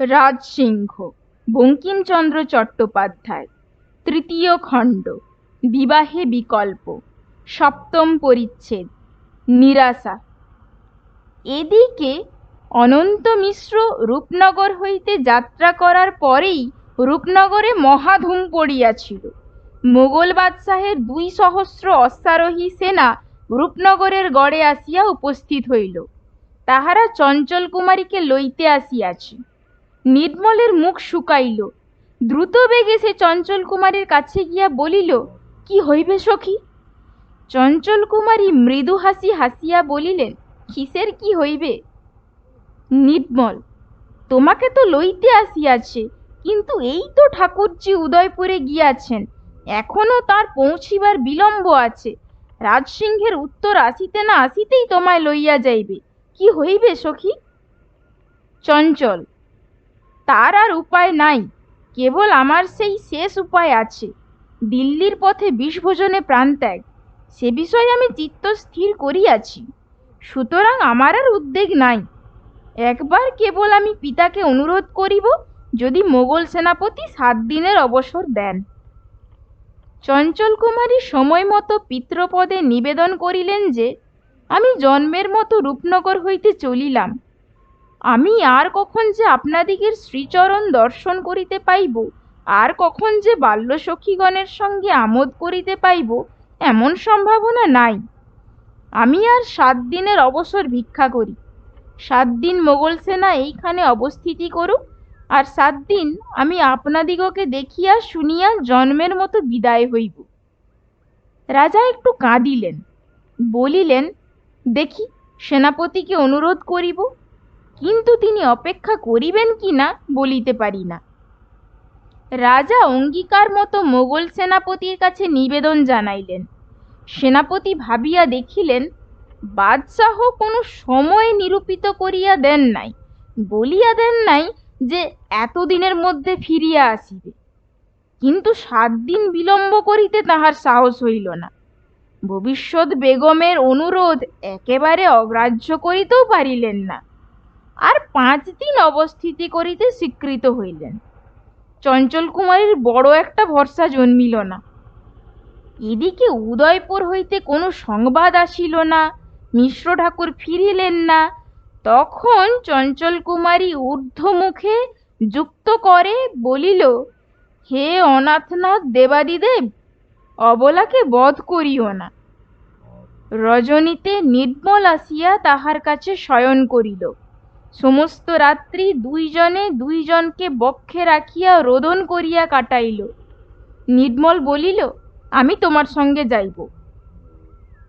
রাজসিংহ, বঙ্কিমচন্দ্র চট্টোপাধ্যায়, তৃতীয় খণ্ড, বিবাহে বিকল্প, সপ্তম পরিচ্ছেদ, নিরাশা। এদিকে অনন্ত মিশ্র রূপনগর হইতে যাত্রা করার পরেই রূপনগরে মহাধুম পড়িয়াছিল। মোগল বাদশাহের দুই সহস্র অশ্বারোহী সেনা রূপনগরের গড়ে আসিয়া উপস্থিত হইল। তাহারা চঞ্চল কুমারীকে লইতে আসিয়াছে। নির্মলের মুখ শুকাইল। দ্রুত বেগে সে চঞ্চল কুমারীর কাছে গিয়া বলিল, কি হইবে সখী? চঞ্চল কুমারী মৃদু হাসি হাসিয়া বলিলেন, কিসের কি হইবে? নির্মল, তোমাকে তো লইতে আসিয়াছে, কিন্তু এই তো ঠাকুরজি উদয়পুরে গিয়াছেন। এখনও তার পৌঁছিবার বিলম্ব আছে। রাজসিংহের উত্তর আসিতে না আসিতেই তোমায় লইয়া যাইবে। কি হইবে সখী? চঞ্চল তার আর উপায় নাই, কেবল আমার সেই শেষ উপায় আছে, দিল্লির পথে বিষভোজনে প্রাণত্যাগ সে বিষয়ে আমি চিত্ত স্থির করিয়াছি, সুতরাং আমার আর উদ্বেগ নাই। একবার কেবল আমি পিতাকে অনুরোধ করিব, যদি মোগল সেনাপতি সাত দিনের অবসর দেন। চঞ্চল কুমারী সময় মতো পিতৃপদে নিবেদন করিলেন যে, আমি জন্মের মতো রূপনগর হইতে চলিলাম আমি আর কখন যে আপনাদিগের শ্রীচরণ দর্শন করিতে পাইব, আর কখন যে বাল্যসখীগণের সঙ্গে আমোদ করিতে পাইব, এমন সম্ভাবনা নাই। আমি আর সাত দিনের অবসর ভিক্ষা করি। সাত দিন মোগল সেনা এইখানে অবস্থিতি করুক, আর সাত দিন আমি আপনাদিগকে দেখিয়া শুনিয়া জন্মের মতো বিদায় হইব। রাজা একটু কাঁদিলেন। বলিলেন, দেখি, সেনাপতিকে অনুরোধ করিব কিন্তু তিনি অপেক্ষা করিবেন কি না বলিতে পারি না। রাজা অঙ্গীকার মতো মোগল সেনাপতির কাছে নিবেদন জানাইলেন। সেনাপতি ভাবিয়া দেখিলেন, বাদশাহ কোনো সময় নিরূপিত করিয়া দেন নাই, বলিয়া দেন নাই যে এতদিনের মধ্যে ফিরিয়া আসিবে। কিন্তু সাত দিন বিলম্ব করিতে তাহার সাহস হইল না। ভবিষ্যৎ বেগমের অনুরোধ একেবারে অগ্রাহ্য করিতেও পারিলেন না। আর পাঁচ দিন অবস্থিতি করিতে স্বীকৃত হইলেন। চঞ্চল কুমারীর বড় একটা ভরসা জন্মিল না। এদিকে উদয়পুর হইতে কোনো সংবাদ আসিল না, মিশ্র ঠাকুর ফিরিলেন না, তখন চঞ্চল কুমারী ঊর্ধ্বমুখে যুক্ত করে বলিল, হে অনাথনাথ দেবাদিদেব, অবলাকে বধ করিও না। রজনীতে নির্মল আসিয়া তাহার কাছে শয়ন করিল। সমস্ত রাত্রি দুইজনে দুইজনকে বক্ষে রাখিয়া রোদন করিয়া কাটাইল। নির্মল বলিল, আমি তোমার সঙ্গে যাইব।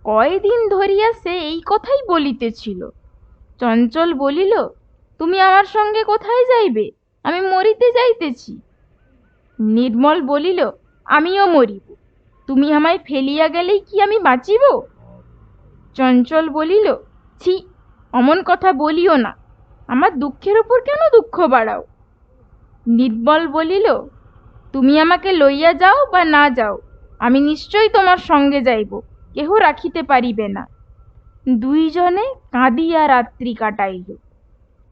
কয়দিন ধরিয়া সে এই কথাই বলিতেছিল। চঞ্চল বলিল, তুমি আমার সঙ্গে কোথায় যাইবে? আমি মরিতে যাইতেছি। নির্মল বলিল, আমিও মরিব। তুমি আমায় ফেলিয়া গেলেই কি আমি বাঁচিব? চঞ্চল বলিল, ছি, অমন কথা বলিও না। আমার দুঃখের উপর কেন দুঃখ বাড়াও? নির্বল বলিল, তুমি আমাকে লইয়া যাও বা না যাও, আমি নিশ্চয়ই তোমার সঙ্গে যাইব, কেহ রাখিতে পারিবে না। দুইজনে কাঁদিয়া রাত্রি কাটাইল।